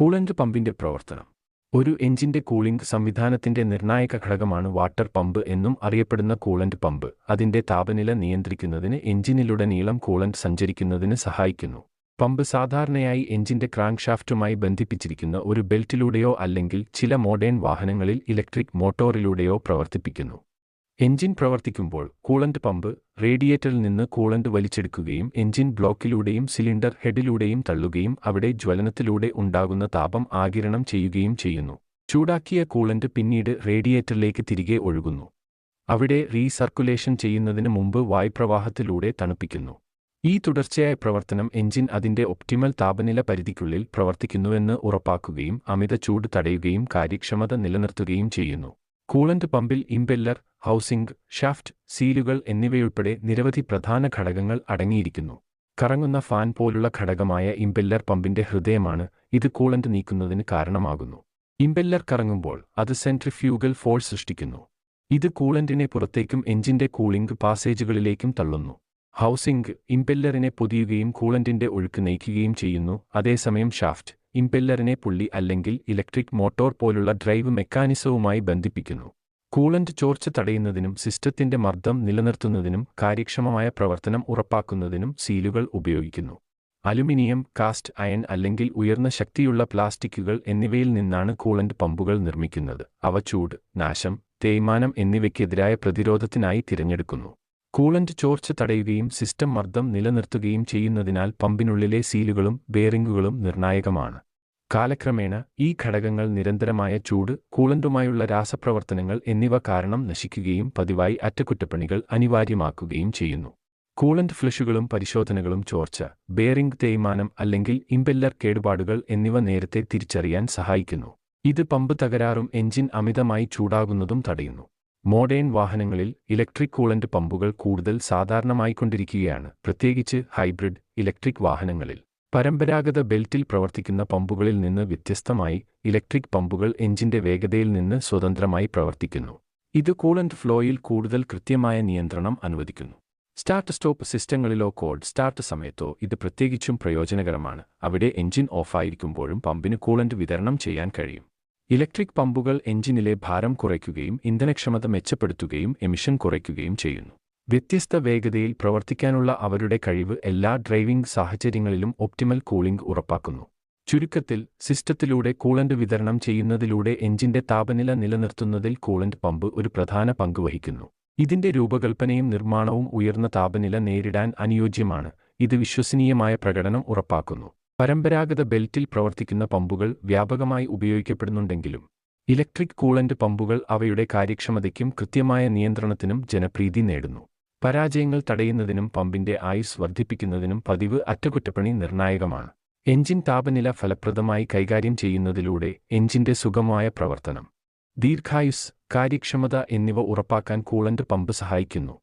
Coolant പമ്പിന്റെ പ്രവർത്തനം. ഒരു എഞ്ചിന്റെ കൂളിംഗ് സംവിധാനത്തിന്റെ നിർണായക ഘടകമാണ് വാട്ടർ പമ്പ് എന്നും അറിയപ്പെടുന്ന കൂളന്റ് പമ്പ്. അതിന്റെ താപനില നിയന്ത്രിക്കുന്നതിന് എഞ്ചിനിലുടനീളം കൂളന്റ് സഞ്ചരിക്കുന്നതിന് സഹായിക്കുന്നു. പമ്പ് സാധാരണയായി എഞ്ചിന്റെ ക്രാങ്ക്ഷാഫ്റ്റുമായി ബന്ധിപ്പിച്ചിരിക്കുന്ന ഒരു ബെൽറ്റിലൂടെയോ അല്ലെങ്കിൽ ചില മോഡേൺ വാഹനങ്ങളിൽ ഇലക്ട്രിക് മോട്ടോറിലൂടെയോ പ്രവർത്തിപ്പിക്കുന്നു. എഞ്ചിൻ പ്രവർത്തിക്കുമ്പോൾ കൂളന്റ് പമ്പ് റേഡിയേറ്ററിൽ നിന്ന് കൂളന്റ് വലിച്ചെടുക്കുകയും എഞ്ചിൻ ബ്ലോക്കിലൂടെയും സിലിണ്ടർ ഹെഡിലൂടെയും തള്ളുകയും അവിടെ ജ്വലനത്തിലൂടെ ഉണ്ടാകുന്ന താപം ആകിരണം ചെയ്യുകയും ചെയ്യുന്നു. ചൂടാക്കിയ കൂളന്റ് പിന്നീട് റേഡിയേറ്ററിലേക്ക് തിരികെ ഒഴുകുന്നു. അവിടെ റീസർക്കുലേഷൻ ചെയ്യുന്നതിന് മുമ്പ് വായുപ്രവാഹത്തിലൂടെ തണുപ്പിക്കുന്നു. ഈ തുടർച്ചയായ പ്രവർത്തനം എഞ്ചിൻ അതിന്റെ ഒപ്റ്റിമൽ താപനില പരിധിക്കുള്ളിൽ പ്രവർത്തിക്കുന്നുവെന്ന് ഉറപ്പാക്കുകയും അമിത ചൂട് തടയുകയും കാര്യക്ഷമത നിലനിർത്തുകയും ചെയ്യുന്നു. കൂളന്റ് പമ്പിൽ ഇംപെല്ലർ ഹൗസിംഗ് ഷാഫ്റ്റ് സീലുകൾ എന്നിവയുൾപ്പെടെ നിരവധി പ്രധാന ഘടകങ്ങൾ അടങ്ങിയിരിക്കുന്നു. കറങ്ങുന്ന ഫാൻ പോലുള്ള ഘടകമായ ഇംപെല്ലർ പമ്പിന്റെ ഹൃദയമാണ് ഇത് കൂളന്റ് നീക്കുന്നതിന് കാരണമാകുന്നു. ഇംപെല്ലർ കറങ്ങുമ്പോൾ അത് സെൻട്രിഫ്യൂഗൽ ഫോഴ്സ് സൃഷ്ടിക്കുന്നു. ഇത് കൂളന്റിനെ പുറത്തേക്കും എഞ്ചിന്റെ കൂളിംഗ് പാസേജുകളിലേക്കും തള്ളുന്നു. ഹൗസിംഗ് ഇംപെല്ലറിനെ പൊതിയുകയും കൂളന്റിന്റെ ഒഴുക്ക് നയിക്കുകയും ചെയ്യുന്നു അതേസമയം ഷാഫ്റ്റ്. ഇംപെല്ലറിനെ പുള്ളി അല്ലെങ്കിൽ ഇലക്ട്രിക് മോട്ടോർ പോലുള്ള ഡ്രൈവ് മെക്കാനിസവുമായി ബന്ധിപ്പിക്കുന്നു. കൂളന്റ് ചോർച്ച തടയുന്നതിനും സിസ്റ്റത്തിന്റെ മർദ്ദം നിലനിർത്തുന്നതിനും കാര്യക്ഷമമായ പ്രവർത്തനം ഉറപ്പാക്കുന്നതിനും സീലുകൾ ഉപയോഗിക്കുന്നു. അലുമിനിയം കാസ്റ്റ് അയൺ അല്ലെങ്കിൽ ഉയർന്ന ശക്തിയുള്ള പ്ലാസ്റ്റിക്കുകൾ എന്നിവയിൽ നിന്നാണ് കൂളന്റ് പമ്പുകൾ നിർമ്മിക്കുന്നത്. അവ ചൂട് നാശം തേയ്മാനം എന്നിവയ്ക്കെതിരായ പ്രതിരോധത്തിനായി തിരഞ്ഞെടുക്കുന്നു. കൂളന്റ് ചോർച്ച തടയുകയും സിസ്റ്റം മർദ്ദം നിലനിർത്തുകയും ചെയ്യുന്നതിനാൽ പമ്പിനുള്ളിലെ സീലുകളും ബെയറിംഗുകളും നിർണായകമാണ്. കാലക്രമേണ ഈ ഘടകങ്ങൾ നിരന്തരമായ ചൂട് കൂളന്റുമായുള്ള രാസപ്രവർത്തനങ്ങൾ എന്നിവ കാരണം നശിക്കുകയും പതിവായി അറ്റകുറ്റപ്പണികൾ അനിവാര്യമാക്കുകയും ചെയ്യുന്നു. കൂളന്റ് ഫ്ലഷുകളും പരിശോധനകളും ചോർച്ച ബെയറിംഗ് തേയ്മാനം അല്ലെങ്കിൽ ഇംപെല്ലർ കേടുപാടുകൾ എന്നിവ നേരത്തെ തിരിച്ചറിയാൻ സഹായിക്കുന്നു. ഇത് പമ്പ് തകരാറും എഞ്ചിൻ അമിതമായി ചൂടാകുന്നതും തടയുന്നു. മോഡേൺ വാഹനങ്ങളിൽ ഇലക്ട്രിക് കൂളന്റ് പമ്പുകൾ കൂടുതൽ സാധാരണമായിക്കൊണ്ടിരിക്കുകയാണ് പ്രത്യേകിച്ച് ഹൈബ്രിഡ് ഇലക്ട്രിക് വാഹനങ്ങളിൽ. പരമ്പരാഗത ബെൽറ്റിൽ പ്രവർത്തിക്കുന്ന പമ്പുകളിൽ നിന്ന് വ്യത്യസ്തമായി ഇലക്ട്രിക് പമ്പുകൾ എഞ്ചിന്റെ വേഗതയിൽ നിന്ന് സ്വതന്ത്രമായി പ്രവർത്തിക്കുന്നു. ഇത് കൂളന്റ് ഫ്ലോയിൽ കൂടുതൽ കൃത്യമായ നിയന്ത്രണം അനുവദിക്കുന്നു. സ്റ്റാർട്ട് സ്റ്റോപ്പ് സിസ്റ്റങ്ങളിലോ കോഡ് സ്റ്റാർട്ട് സമയത്തോ ഇത് പ്രത്യേകിച്ചും പ്രയോജനകരമാണ്. അവിടെ എഞ്ചിൻ ഓഫായിരിക്കുമ്പോഴും പമ്പിന് കൂളന്റ് വിതരണം ചെയ്യാൻ കഴിയും. ഇലക്ട്രിക് പമ്പുകൾ എഞ്ചിനിലെ ഭാരം കുറയ്ക്കുകയും ഇന്ധനക്ഷമത മെച്ചപ്പെടുത്തുകയും എമിഷൻ കുറയ്ക്കുകയും ചെയ്യുന്നു. വ്യത്യസ്ത വേഗതയിൽ പ്രവർത്തിക്കാനുള്ള അവരുടെ കഴിവ് എല്ലാ ഡ്രൈവിംഗ് സാഹചര്യങ്ങളിലും ഒപ്റ്റിമൽ കൂളിംഗ് ഉറപ്പാക്കുന്നു. ചുരുക്കത്തിൽ സിസ്റ്റത്തിലൂടെ കൂളന്റ് വിതരണം ചെയ്യുന്നതിലൂടെ എഞ്ചിന്റെ താപനില നിലനിർത്തുന്നതിൽ കൂളന്റ് പമ്പ് ഒരു പ്രധാന പങ്ക് വഹിക്കുന്നു. ഇതിന്റെ രൂപകൽപ്പനയും നിർമ്മാണവും ഉയർന്ന താപനില നേരിടാൻ അനുയോജ്യമാണ്. ഇത് വിശ്വസനീയമായ പ്രകടനം ഉറപ്പാക്കുന്നു. പരമ്പരാഗത ബെൽറ്റിൽ പ്രവർത്തിക്കുന്ന പമ്പുകൾ വ്യാപകമായി ഉപയോഗിക്കപ്പെടുന്നുണ്ടെങ്കിലും ഇലക്ട്രിക് കൂളന്റ് പമ്പുകൾ അവയുടെ കാര്യക്ഷമതയ്ക്കും കൃത്യമായ നിയന്ത്രണത്തിനും ജനപ്രീതി നേടുന്നു. പരാജയങ്ങൾ തടയുന്നതിനും പമ്പിന്റെ ആയുസ് വർദ്ധിപ്പിക്കുന്നതിനും പതിവ് അറ്റകുറ്റപ്പണി നിർണായകമാണ്. എഞ്ചിൻ താപനില ഫലപ്രദമായി കൈകാര്യം ചെയ്യുന്നതിലൂടെ എഞ്ചിന്റെ സുഗമമായ പ്രവർത്തനം ദീർഘായുസ് കാര്യക്ഷമത എന്നിവ ഉറപ്പാക്കാൻ കൂളന്റ് പമ്പ് സഹായിക്കുന്നു.